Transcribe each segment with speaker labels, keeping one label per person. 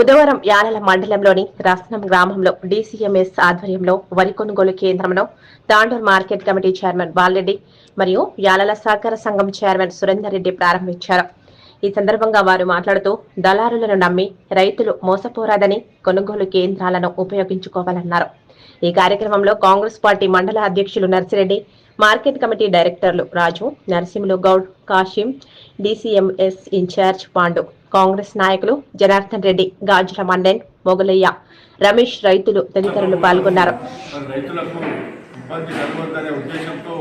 Speaker 1: బుధవారం యాలల మండలంలోని రస్నం గ్రామంలో డీసీఎంఎస్ ఆధ్వర్యంలో వరి కొనుగోలు కేంద్రంలో Tandur market committee chairman Balareddy మరియు యాలల సహకార సంఘం చైర్మన్ సురేందర్ రెడ్డి ప్రారంభించారు. ఈ సందర్భంగా వారు మాట్లాడుతూ దళారులను నమ్మి రైతులు మోసపోరాదని కొనుగోలు కేంద్రాలను ఉపయోగించుకోవాలన్నారు. ఈ కార్యక్రమంలో కాంగ్రెస్ పార్టీ మండల అధ్యక్షులు నర్సిరెడ్డి మార్కెట్ కమిటీ డైరెక్టర్లు Raju Narasimhulu Goud Kasim DCMS in charge Pandu Congress నాయకులు జనార్దన్ రెడ్డి గాజుల మండెన్ మొగలయ్య రమేష్ రైతులు తదితరులు పాల్గొన్నారు.
Speaker 2: రైతులకు ఇబ్బంది కలగొద్దనే ఉద్దేశంతో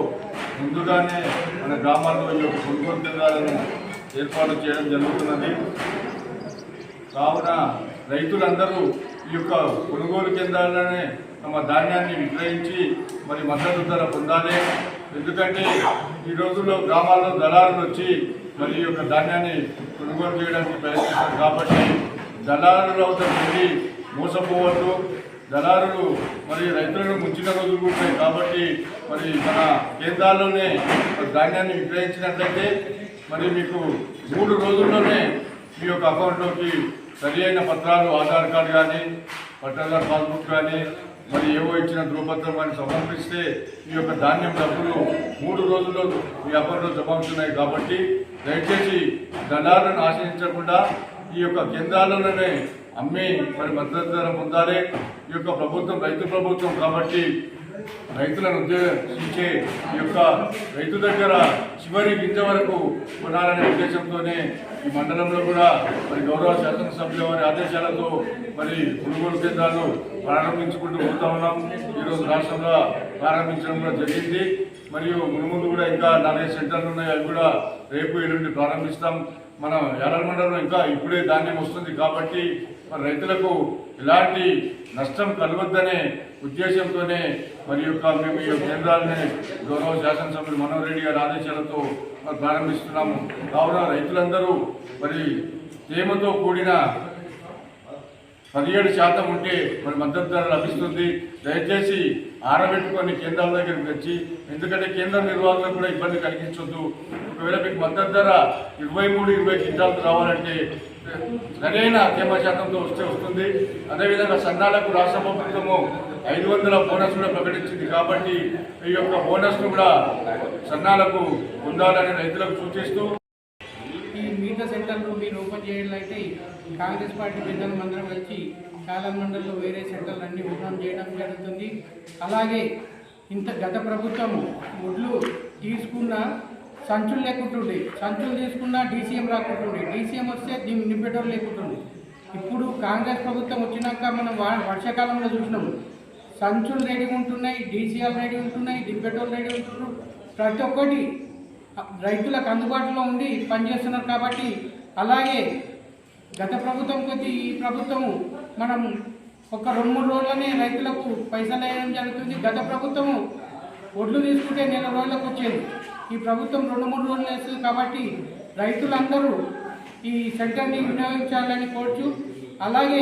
Speaker 2: ముందుగానే మన గ్రామాల్లో ఈ యొక్క కొనుగోలు కేంద్రాలను ఏర్పాటు చేయడం జరుగుతున్నది. కావున రైతులందరూ ఈ యొక్క కొనుగోలు కేంద్రాలనే తమ ధాన్యాన్ని విక్రయించి మరి మద్దతు ధర పొందాలి. ఎందుకంటే ఈ రోజుల్లో గ్రామాల్లో దళారులు వచ్చి మరి ఈ యొక్క ధాన్యాన్ని కొనుగోలు చేయడానికి ప్రయత్నిస్తారు. కాబట్టి దళారుల వద్ద వెళ్ళి మోసపోవద్దు. దళారులు మరి రైతులను ముంచిన రోజులు కూడా కాబట్టి మరి మన కేంద్రాల్లోనే ధాన్యాన్ని విక్రయించినట్లయితే మరి మీకు మూడు రోజుల్లోనే మీ యొక్క అకౌంట్లోకి సరి అయిన పత్రాలు ఆధార్ కార్డు కానీ పట్టాదార్ పాస్బుక్ కానీ మరి ఏవో ఇచ్చిన ధృవపత్రం కానీ సమర్పిస్తే ఈ యొక్క ధాన్యం డబ్బులు మూడు రోజుల్లో మీ అకౌంట్లో జమ అవుతున్నాయి కాబట్టి దయచేసి దళాలను ఆశ్రయించకుండా ఈ యొక్క కేంద్రాలలోనే అమ్మి మరి మద్దతు ధర పొందాలి. ఈ యొక్క ప్రభుత్వం రైతు ప్రభుత్వం కాబట్టి రైతులను ఉద్యోగించే ఈ యొక్క రైతు దగ్గర చివరి గింజ వరకు కొనాలనే ఉద్దేశంతోనే ఈ మండలంలో కూడా మరి గౌరవ శాసనసభ్యుల వారి ఆదేశాలతో మరి కొనుగోలు కేంద్రాలు ప్రారంభించుకుంటూ పోతా ఉన్నాం. ఈరోజు రాష్ట్రంలో ప్రారంభించడం కూడా జరిగింది. మరియు మునుముందు కూడా ఇంకా నలభై సెంటర్లు ఉన్నాయి. అవి కూడా రేపు ఎల్లుండి ప్రారంభిస్తాం. మన యాలల మండలంలో ఇంకా ఇప్పుడే ధాన్యం వస్తుంది కాబట్టి మరి రైతులకు ఎలాంటి నష్టం కలగొద్దనే ఉద్దేశంతోనే మరి యొక్క మేము ఈ యొక్క కేంద్రాలని గౌరవ శాసనసభ్యులు మనోహర్ రెడ్డి గారి ఆదేశాలతో మరి ప్రారంభిస్తున్నాము. కావున రైతులందరూ మరి తేమతో కూడిన పదిహేడు శాతం ఉంటే మరి మద్దతు ధర లభిస్తుంది. దయచేసి ఆరబెట్టుకొని కేంద్రాల దగ్గరికి వచ్చి ఎందుకంటే కేంద్ర నిర్వాహకులకు కూడా ఇబ్బంది కలిగించొద్దు. ఒకవేళ మీకు మద్దతు ధర ఇరవై మూడు ఇరవై క్వింటాలకు రావాలంటే సరైన తేమ శాతంతో వస్తే వస్తుంది. అదేవిధంగా సన్నాలకు రాష్ట్ర ప్రభుత్వము ఐదు వందల బోనస్ కూడా ప్రకటించింది కాబట్టి ఈ యొక్క బోనస్ను కూడా సన్నాలకు పొందాలని రైతులకు సూచిస్తూ
Speaker 3: మిగతా సెంటర్లు మీరు ఓపెన్ చేయాలంటే కాంగ్రెస్ పార్టీ పెద్దలు అందరం కలిసి చాలా మండల్లో వేరే సెంటర్లు అన్నీ ఓపెన్ చేయడం జరుగుతుంది. అలాగే ఇంత గత ప్రభుత్వం ఒడ్లు తీసుకున్న సంచులు లేకుంటుండే సంచులు తీసుకున్న డీసీఎం రాకుంటుండే డీసీఎం వస్తే దీన్ని నింపేటోళ్ళు లేకుంటుండే. ఇప్పుడు కాంగ్రెస్ ప్రభుత్వం వచ్చినాక మనం వా- వర్షాకాలంలో చూసినాం. సంచులు రెడీగా ఉంటున్నాయి డీసీఎల్ రెడీ ఉంటున్నాయి దింపేటోళ్ళు రెడీ ఉంటున్నారు. ప్రతి ఒక్కటి రైతులకు అందుబాటులో ఉండి పనిచేస్తున్నారు కాబట్టి అలాగే గత ప్రభుత్వం కొద్ది ఈ ప్రభుత్వము మనం ఒక రెండు మూడు రోజుల్లోనే రైతులకు పైసలు వేయడం జరుగుతుంది. గత ప్రభుత్వము ఒడ్లు తీసుకుంటే నెల రోజులకు వచ్చేది. ఈ ప్రభుత్వం రెండు మూడు రోజులు వేస్తుంది కాబట్టి రైతులందరూ ఈ సెంటర్ని వినియోగించాలని కోరుచు. అలాగే